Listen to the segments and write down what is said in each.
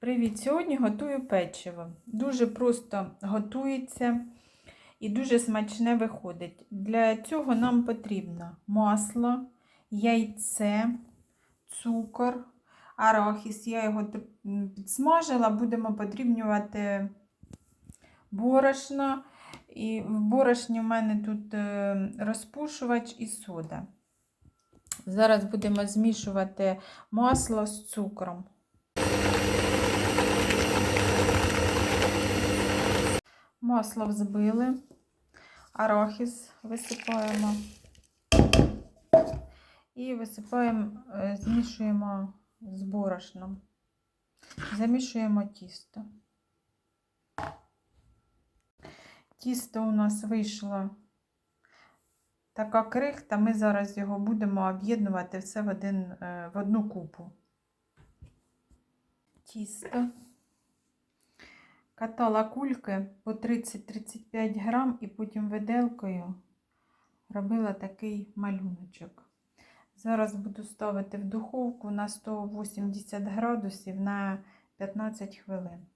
Привіт! Сьогодні готую печиво. Дуже просто готується і дуже смачне виходить. Для цього нам потрібно масло, яйце, цукор, арахіс. Я його підсмажила, будемо подрібнювати борошно. І в борошні в мене тут е, розпушувач і сода. Зараз будемо змішувати масло з цукром. Масло взбили, арахіс висипаємо і висипаємо, е, змішуємо з борошном. Замішуємо тісто. Тісто у нас вийшло така крихта, ми зараз його будемо об'єднувати все в, один, е, в одну купу. Тісто. Катала кульки по 30-35 грам і потім виделкою робила такий малюночок. Зараз буду ставити в духовку на 180 градусів на 15 хвилин.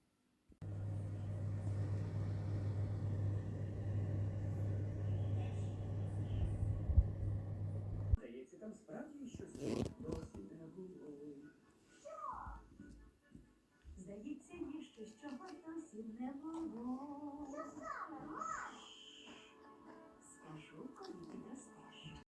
Здається, там справді щось є. Досить не було.